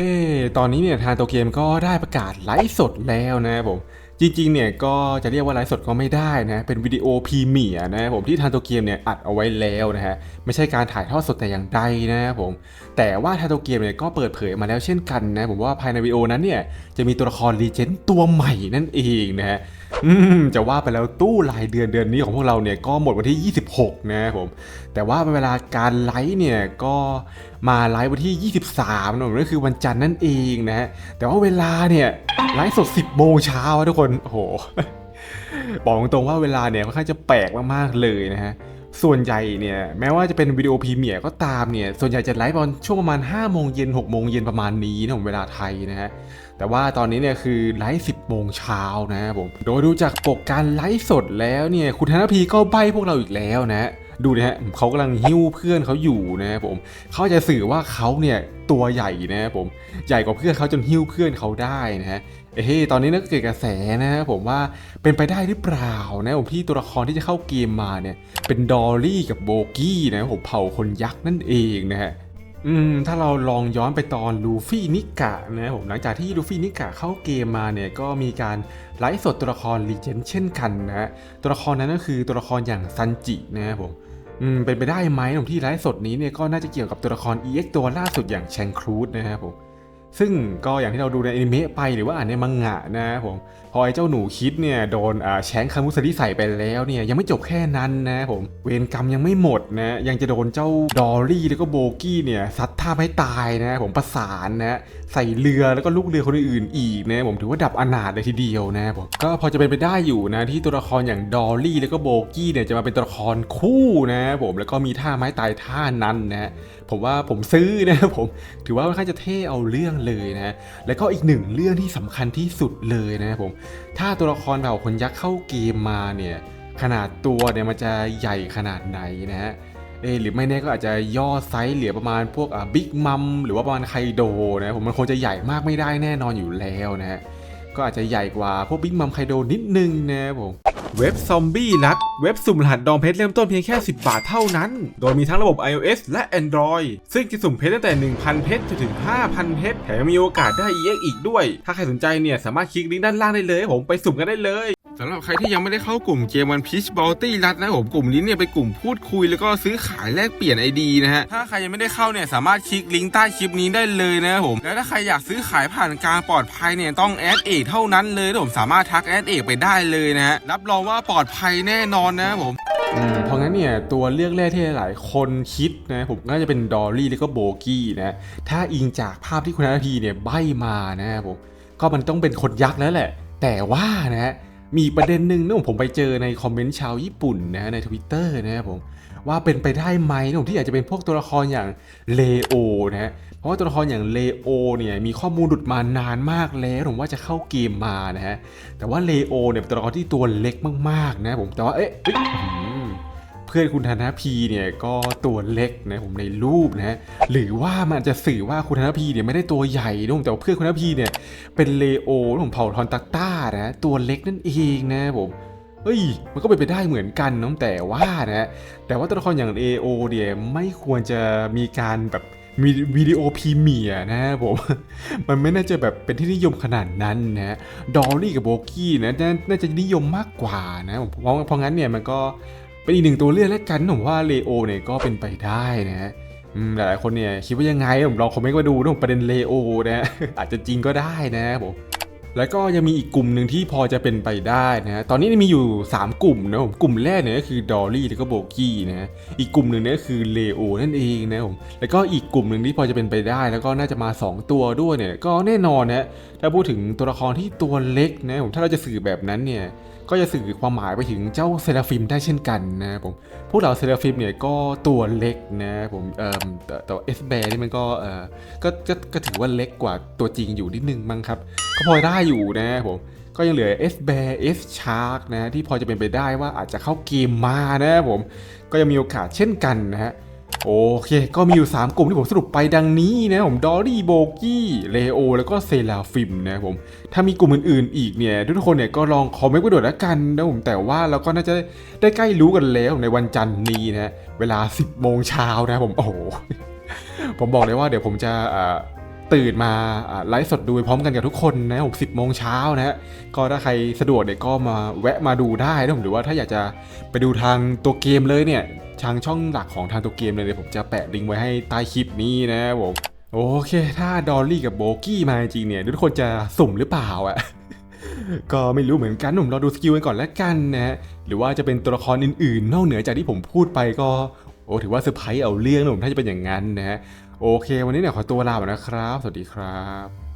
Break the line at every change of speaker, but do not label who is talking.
เอตอนนี้เนี่ยทางโตเกมก็ได้ประกาศไลฟ์สดแล้วนะครับผม จริงๆ เนี่ยก็จะเรียกว่าไลฟ์สดก็ไม่ได้นะ เป็นวิดีโอพรีเมียร์นะครับผมที่ทางโตเกียมเนี่ยอัดเอาไว้แล้วนะฮะ ไม่ใช่การถ่ายทอดสดแต่อย่างใดนะครับผม แต่ว่าทางโตเกียมเนี่ยก็เปิดเผยมาแล้วเช่นกันนะผมว่าภายในวิดีโอนั้นเนี่ยจะมีตัวละครรีเจนต์ตัวใหม่นั่นเองนะฮะ อืมจะว่าไปแล้วตู้รายเดือนเดือนนี้ของพวกเราเนี่ยก็หมดวันที่ 26 นะครับผม แต่ว่าเวลาการไลฟ์เนี่ยก็มาไลฟ์วันที่ 23นะผมนั่นคือวันจันทร์นั่นเองนะฮะ แต่ว่าเวลาเนี่ยไลฟ์สด 10โมงเช้าทุกคน โอ้โห บอกตรงๆว่าเวลาเนี่ยค่อนข้างจะแปลกมากๆเลยนะฮะ ส่วนใหญ่เนี่ยแม้ว่าจะเป็นวิดีโอพรีเมียร์ก็ตามเนี่ยส่วนใหญ่จะไลฟ์ตอนช่วงประมาณ5โมงเย็น6โมงเย็นประมาณนี้นะผมเวลาไทยนะฮะแต่ว่าตอนนี้เนี่ยคือไลฟ์10โมงเช้านะผมโดยดูจากปกการไลฟ์สดแล้วเนี่ยคุณธนพีก็ใบพวกเราอีกแล้วนะ ดูนะฮะเขากำลังหิ้วเพื่อนเขาอยู่นะครับผมเขาจะสื่อว่าเขาเนี่ยตัวใหญ่นะครับผมใหญ่กว่าเพื่อนเขาจนหิ้วเพื่อนเขาได้นะฮะเอ้ยตอนนี้นะก็เกิดกระแสนะครับผมว่าเป็นไปได้หรือเปล่านะผมที่ตัวละครที่จะเข้าเกมมาเนี่ย เป็นดอลลี่กับโบกี้นะผมเผ่าคนยักษ์นั่นเองนะฮะอืมถ้าเราลองย้อนไปตอนลูฟี่นิกะนะผมหลังจากที่ลูฟี่นิกะเข้าเกมมาเนี่ยก็มีการไลฟ์สดตัวละครลีเจนเช่นกันนะฮะตัวละครนั้นก็คือตัวละครอย่างซันจินะครับผม อืมเป็นไปได้ไหมผมที่ไลฟ์สดนี้เนี่ยก็น่าจะเกี่ยวกับตัวละคร EX ตัวล่าสุดอย่างแชงครูดนะครับผม ซึ่งก็อย่างที่เราดูในอนิเมะไปหรือว่าอ่านในมังงะนะผมพอไอ้เจ้าหนูคิดเนี่ยโดนอ่าแชงคามุสริใส่ไปแล้วเนี่ยยังไม่จบแค่นั้นนะผมเวรกรรมยังไม่หมดนะยังจะโดนเจ้าดอลลี่แล้วก็โบกี้เนี่ยซัดท่าให้ตายนะผมประสานนะใส่เรือแล้วก็ลูกเรือคนอื่นอีกนะผมถือว่าดับอนาถเลยทีเดียวนะผมก็พอจะเป็นไปได้อยู่นะที่ตัวละครอย่างดอลลี่แล้วก็โบกี้เนี่ยจะมาเป็นตัวละครคู่นะผมแล้วก็มีท่าไม้ตายท่านั้นนะผมว่าผมซื้อนะผมถือว่าค่อนข้างจะเท่เอาเรื่องเลยนะแล้วก็อีกหนึ่งเรื่องที่สำคัญที่สุดเลยนะครับผม ถ้าตัวละครเผ่าคนยักษ์เข้าเกมมาเนี่ยขนาดตัวเนี่ยมันจะใหญ่ขนาดไหนนะฮะเอยหรือไม่แน่ก็อาจจะย่อไซส์เหลือประมาณพวกอ่าบิ๊กมัมหรือว่าประมาณไคโดนะผมมันคงจะใหญ่มากไม่ได้แน่นอนอยู่แล้วนะฮะ ก็อาจจะใหญ่กว่าพวกบิ๊กมัมไคโดนิดนึงนะครับผมเว็บซอมบี้รัดเว็บสุ่มรหัสดองเพชรเริ่มต้นเพียงแค่ 10 บาทเท่านั้น โดยมีทั้งระบบ iOS และ Android ซึ่งจะสุ่มเพชรตั้งแต่ 1,000 เพชรจนถึง 5,000 เพชรแถมยังมีโอกาสได้ EX อีกด้วย ถ้าใครสนใจเนี่ย สามารถคลิกลิงก์ด้านล่างได้เลย ผมไปสุ่มกันได้เลย สำหรับใครที่ยังไม่ได้เข้ากลุ่มเกมวันพีชบอลตี้รัดนะผมกลุ่มนี้เนี่ยเป็นกลุ่มพูดคุยแล้วก็ซื้อขายแลกเปลี่ยนไอดีนะฮะถ้าใครยังไม่ได้เข้าเนี่ยสามารถคลิกลิงก์ใต้คลิปนี้ได้เลยนะครับผมแล้วถ้าใครอยากซื้อขายผ่านการปลอดภัยเนี่ยต้องแอดเอกเท่านั้นเลยผมสามารถทักแอดเอกไปได้เลยนะฮะรับรองว่าปลอดภัยแน่นอนนะผมเพราะงั้นเนี่ยตัวเลือกแรกที่หลายคนคิดนะผมก็จะเป็นดอลลี่แล้วก็โบกี้นะถ้าอิงจากภาพที่คุณนาทีเนี่ยใบมานะครับผมก็มันต้องเป็นคนยักษ์แล้วแหละ แต่ว่านะฮะ มีประเด็นหนึ่งนะผมไปเจอในคอมเมนต์ชาวญี่ปุ่นนะในทวิตเตอร์นะครับผมว่าเป็นไปได้ไหมนะผมที่อาจจะเป็นพวกตัวละครอย่างเลโอนะฮะเพราะว่าตัวละครอย่างเลโอเนี่ยมีข้อมูลหลุดมานานมากแล้วผมว่าจะเข้าเกมมานะฮะแต่ว่าเลโอเนี่ยเป็นตัวละครที่ตัวเล็กมากๆนะผมแต่ว่าเอ๊ะ เพื่อนคุณธนพีเนี่ยก็ตัวเล็กนะผมในรูปนะฮะหรือว่ามันจะสื่อว่าคุณธนพีเนี่ยไม่ได้ตัวใหญ่นะผมแต่ว่าเพื่อนคุณธนพีเนี่ยเป็นเลโอผมเผ่าทอนตักต้านะตัวเล็กนั่นเองนะผมเฮ้ย มันก็เป็นไปได้เหมือนกันนะแต่ว่านะ แต่ว่าตัวละครอย่างเลโอเนี่ยไม่ควรจะมีการแบบมีวิดีโอพรีเมียนะผม มันไม่น่าจะแบบเป็นที่นิยมขนาดนั้นนะดอลลี่กับโบกี้นะน่าจะนิยมมากกว่านะผมเพราะเพราะงั้นเนี่ยมันก็ เป็นอีกหนึ่งตัวเลือกแล้วกันผมว่าเลโอเนี่ยก็เป็นไปได้นะอืมหลายๆคนเนี่ยคิดว่ายังไงผมลองคอมเมนต์มาดูเรื่องประเด็นเลโอนะอาจจะจริงก็ได้นะผมแล้วก็ยังมีอีกกลุ่มหนึ่งที่พอจะเป็นไปได้นะ ตอนนี้มีอยู่ 3 กลุ่มนะผมกลุ่มแรกเนี่ยก็คือดอลลี่แล้วก็โบกี้นะ อีกกลุ่มหนึ่งเนี่ยคือเลโอนั่นเองนะผม แล้วก็อีกกลุ่มหนึ่งที่พอจะเป็นไปได้ แล้วก็น่าจะมา 2 ตัวด้วยเนี่ย ก็แน่นอนนะ ถ้าพูดถึงตัวละครที่ตัวเล็กนะผม ถ้าเราจะสื่อแบบนั้นเนี่ย ก็จะสื่อความหมายไปถึงเจ้าเซราฟิมได้เช่นกันนะผมพวกเราเซราฟิมเนี่ยก็ตัวเล็กนะผมเอ่อแต่แต่เอสแบร์นี่มันก็เอ่อก็ก็ก็ถือว่าเล็กกว่าตัวจริงอยู่นิดนึงมั้งครับ ก็พอได้อยู่นะครับผมก็ยังเหลือ S Bear S Shark นะที่พอจะเป็นไปได้ว่าอาจจะเข้าเกมมานะครับผมก็ยังมีโอกาสเช่นกันนะฮะ โอเค ก็มีอยู่ 3 กลุ่มที่ผมสรุปไปดังนี้นะผมดอรี่โบกี้เลโอแล้วก็เซลาฟิมนะครับผมถ้ามีกลุ่มอื่นๆ อีกเนี่ย ทุกคนเนี่ยก็ลองคอมเมนต์ไว้ด้วยแล้วกันนะผมแต่ว่าเราก็น่าจะได้ใกล้รู้กันแล้วในวันจันทร์นี้นะเวลา 10โมงเช้านะครับผมโอ้โหผมบอกเลยว่าเดี๋ยวผมจะ ตื่นมาไลฟ์สดดูพร้อมกันกับทุกคนนะผมสิบโมงเช้านะฮะก็ถ้าใครสะดวกเนี่ยก็มาแวะมาดูได้นะผมหรือว่าถ้าอยากจะไปดูทางตัวเกมเลยเนี่ยทางช่องหลักของทางตัวเกมเลยเนี่ยผมจะแปะลิงก์ไว้ให้ใต้คลิปนี้นะครับผมโอเค ถ้าดอลลี่กับโบกี้มาจริงเนี่ยทุกคนจะสุ่มหรือเปล่าอะก็ไม่รู้เหมือนกันผมรอดูสกิลกันก่อนแล้วกันนะฮะหรือว่าจะเป็นตัวละครอื่นๆ นอกเหนือจากที่ผมพูดไปก็โอ้ถือว่าเซอร์ไพรส์เอาเรื่องนะผมถ้าจะเป็นอย่างนั้นนะฮะ โอเค วันนี้เนี่ยขอตัวลาไปนะครับ สวัสดีครับ